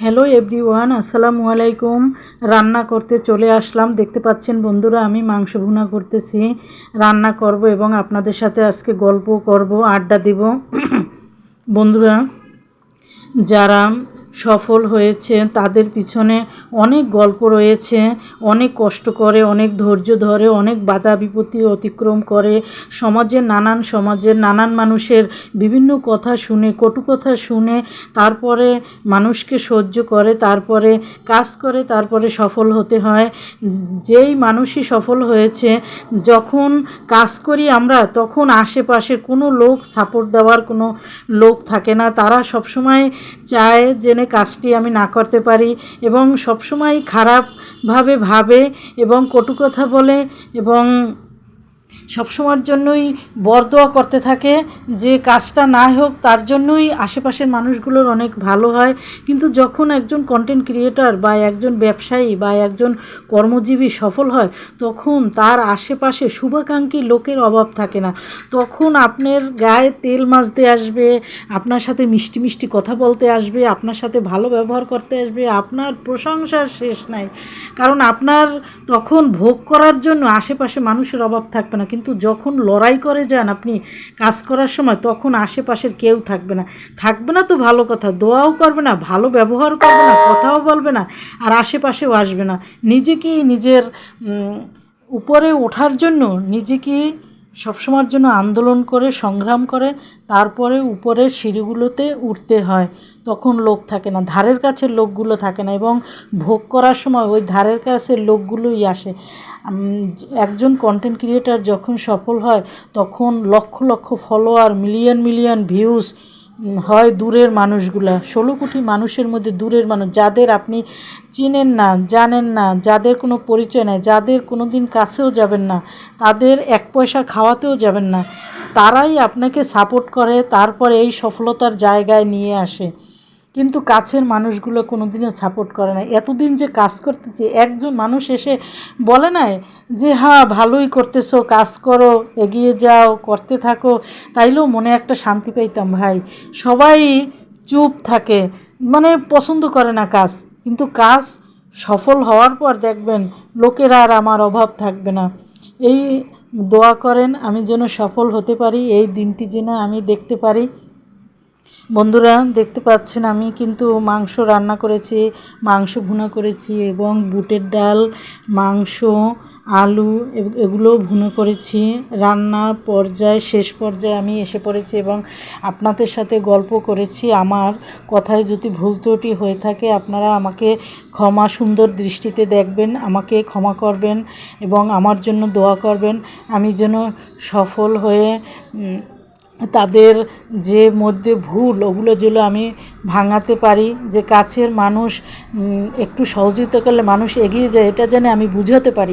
Hello everyone, আসসালামু আলাইকুম। রান্না করতে চলে আসলাম। দেখতে পাচ্ছেন বন্ধুরা, আমি মাংস ভুনা করতেছি। রান্না করব এবং আপনাদের সাথে আজকে গল্প করব, আড্ডা দিব। বন্ধুরা, যারা সফল হয়েছে। তাদের পিছনে অনেক গল্প রয়েছে, অনেক কষ্ট করে, অনেক ধৈর্য ধরে, অনেক বাধা বিপত্তি অতিক্রম করে। সমাজের নানান সমাজের নানান মানুষের বিভিন্ন কথা শুনে, কটু কথা শুনে, তারপরে মানুষকে সহ্য করে, তারপরে কাজ করে, তারপরে সফল হতে হয়। যেই মানুষই সফল হয়েছে, যখন কাজ করি আমরা, তখন আশেপাশে কোনো লোক সাপোর্ট দেওয়ার কোনো লোক থাকে না। তারা সবসময় চায় জেনে কাজটি আমি না করতে পারি এবং সবসময় খারাপভাবে ভাবে এবং কটু কথা বলে এবং সবসময়ের জন্যই বরদোয়া করতে থাকে যে কাজটা না হোক, তার জন্যই আশেপাশের মানুষগুলোর অনেক ভালো হয়। কিন্তু যখন একজন কন্টেন্ট ক্রিয়েটার বা একজন ব্যবসায়ী বা একজন কর্মজীবী সফল হয়, তখন তার আশেপাশে শুভাকাঙ্ক্ষী লোকের অভাব থাকে না। তখন আপনার গায়ে তেল মাজতে আসবে, আপনার সাথে মিষ্টি মিষ্টি কথা বলতে আসবে, আপনার সাথে ভালো ব্যবহার করতে আসবে, আপনার প্রশংসার শেষ নাই। কারণ আপনার তখন ভোগ করার জন্য আশেপাশে মানুষের অভাব থাকবে না। কিন্তু যখন লড়াই করে যান আপনি কাজ করার সময়, তখন আশেপাশের কেউ থাকবে না। থাকবে না তো ভালো কথা, দোয়াও করবে না, ভালো ব্যবহার করবে না, কথাও বলবে না, আর আশেপাশেও আসবে না। নিজেকেই নিজের উপরে ওঠার জন্য নিজেকে সবসময়ের জন্য আন্দোলন করে, সংগ্রাম করে, তারপরে উপরের সিঁড়িগুলোতে উঠতে হয়। তখন লোক থাকে না, ধারের কাছে লোকগুলো থাকে না এবং ভোগ করার সময় ওই ধারের কাছে লোকগুলোই আসে। একজন কন্টেন্ট ক্রিয়েটার যখন সফল হয়, তখন lakh lakh follower million million views হয় দূরের মানুষগুলা। ষোলো কোটি মানুষের মধ্যে দূরের মানুষ, যাদের আপনি চিনেন না, জানেন না, যাদের কোনো পরিচয় নাই, যাদের কোনো দিন কাছেও যাবেন না, তাদের এক পয়সা খাওয়াতেও যাবেন না, তারাই আপনাকে সাপোর্ট করে, তারপরে এই সফলতার জায়গায় নিয়ে আসে। কিন্তু কাছের মানুষগুলো কোনো দিনও সাপোর্ট করে না এতদিন যে কাজ করতেছে, একজন মানুষ এসে বলে না যে হ্যাঁ ভালোই করতেছো, কাজ করো, এগিয়ে যাও, করতে থাকো। তাইলেও মনে একটা শান্তি পাইতাম, ভাই, সবাই চুপ থাকে মানে পছন্দ করে না কাজ। কিন্তু কাজ সফল হওয়ার পর দেখবেন, লোকের আর আমার অভাব থাকবে না। এই দোয়া করেন, আমি যেন সফল হতে পারি, এই দিনটি যেন আমি দেখতে পারি। বন্ধুরা, দেখতে পাচ্ছেন আমি কিন্তু মাংস রান্না করেছি, মাংস ভুনা করেছি এবং বুটের ডাল, মাংস, আলু এগ- এগুলো ভুনো করেছি। রান্নার পর্যায়ে, শেষ পর্যায়ে আমি এসে পড়েছি এবং আপনাদের সাথে গল্প করেছি। আমার কথায় যদি ভুল ত্রুটি হয়ে থাকে, আপনারা আমাকে ক্ষমা সুন্দর দৃষ্টিতে দেখবেন, আমাকে ক্ষমা করবেন এবং আমার জন্য দোয়া করবেন। আমি যেন সফল হয়ে তাদের যে মধ্যে ভুল, ওগুলো যেগুলো আমি ভাঙাতে পারি, যে কাছের মানুষ একটু সহযোগিতা করলে মানুষ এগিয়ে যায়, এটা যেন আমি বুঝাতে পারি।